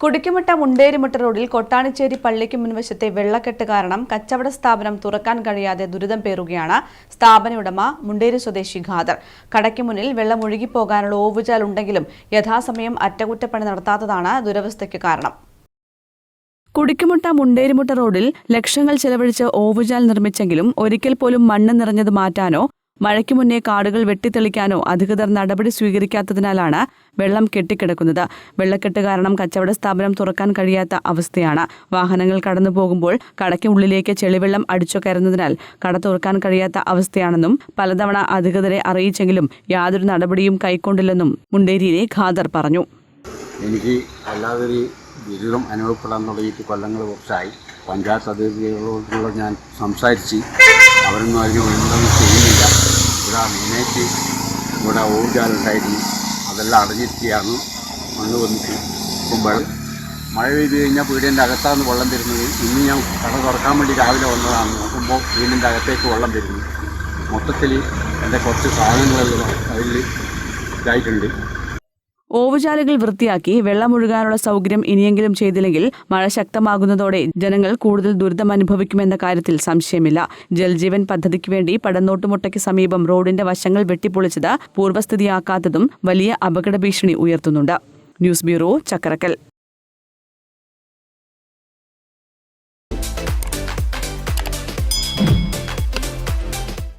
കുടിക്കുമുട്ട മുണ്ടേരിമുട്ട റോഡിൽ കൊട്ടാണിച്ചേരി പള്ളിക്ക് മുൻവശത്തെ വെള്ളക്കെട്ട് കാരണം കച്ചവട സ്ഥാപനം തുറക്കാൻ കഴിയാതെ ദുരിതം പേറുകയാണ് സ്ഥാപന ഉടമ മുണ്ടേരി സ്വദേശി ഖാദർ. കടയ്ക്ക് മുന്നിൽ വെള്ളം ഒഴുകിപ്പോകാനുള്ള ഓവുചാൽ ഉണ്ടെങ്കിലും യഥാസമയം അറ്റകുറ്റപ്പണി നടത്താത്തതാണ് ദുരവസ്ഥയ്ക്ക് കാരണം. കുടിക്കുമുട്ട മുണ്ടേരിമുട്ട റോഡിൽ ലക്ഷങ്ങൾ ചെലവഴിച്ച് ഓവുചാൽ നിർമ്മിച്ചെങ്കിലും ഒരിക്കൽ പോലും മണ്ണ് നിറഞ്ഞത് മാറ്റാനോ മഴയ്ക്ക് മുന്നേ കാടുകൾ വെട്ടിത്തെളിക്കാനോ അധികൃതർ നടപടി സ്വീകരിക്കാത്തതിനാലാണ് വെള്ളം കെട്ടിക്കിടക്കുന്നത്. വെള്ളക്കെട്ട് കാരണം കച്ചവട സ്ഥാപനം തുറക്കാൻ കഴിയാത്ത അവസ്ഥയാണ്. വാഹനങ്ങൾ കടന്നു പോകുമ്പോൾ കടയ്ക്ക് ഉള്ളിലേക്ക് ചെളിവെള്ളം അടിച്ചു കയറുന്നതിനാൽ കട തുറക്കാൻ കഴിയാത്ത അവസ്ഥയാണെന്നും പലതവണ അധികൃതരെ അറിയിച്ചെങ്കിലും യാതൊരു നടപടിയും കൈക്കൊണ്ടില്ലെന്നും മുണ്ടേരിയിലെ ഖാദർ പറഞ്ഞു. എനിക്ക് ദുരിതം അനുഭവപ്പെടാൻ തുടങ്ങിയിട്ട് കൊല്ലങ്ങൾ കുറച്ചായി. പഞ്ചായത്ത് അധികാരികളോടുള്ള ഞാൻ സംസാരിച്ച് അവരൊന്നും അതിന് വേണ്ടതൊന്നും ചെയ്യുന്നില്ല. ഇവിടെ മെയിനായിട്ട് ഇവിടെ ഊർജാലുണ്ടായിരുന്നു അതെല്ലാം അടഞ്ഞിരിക്കുകയാണ്. മണ്ണ് വന്നിട്ട് ഇപ്പം മഴ പെയ്ത് കഴിഞ്ഞാൽ വീടിന്റെ അകത്താണ് വെള്ളം വരുന്നത്. ഇന്ന് ഞാൻ കട തുറക്കാൻ വേണ്ടി രാവിലെ വന്നതാണ്. നോക്കുമ്പോൾ വീടിന്റെ അകത്തേക്ക് വെള്ളം വരുന്നു. മൊത്തത്തിൽ എന്റെ കുറച്ച് സാധനങ്ങളെല്ലാം അതിൽ ഇതായിട്ടുണ്ട്. ഓവുചാലുകൾ വൃത്തിയാക്കി വെള്ളമൊഴുകാനുള്ള സൗകര്യം ഇനിയെങ്കിലും ചെയ്തില്ലെങ്കിൽ മഴ ശക്തമാകുന്നതോടെ ജനങ്ങൾ കൂടുതൽ ദുരിതം അനുഭവിക്കുമെന്ന കാര്യത്തിൽ സംശയമില്ല. ജൽജീവൻ പദ്ധതിക്ക് വേണ്ടി പടന്നോട്ടുമുട്ടയ്ക്ക് സമീപം റോഡിന്റെ വശങ്ങൾ വെട്ടിപ്പൊളിച്ചത് പൂർവസ്ഥിതിയാക്കാത്തതും വലിയ അപകട ഭീഷണി ഉയർത്തുന്നുണ്ട്. News bureau Chakkarakkal.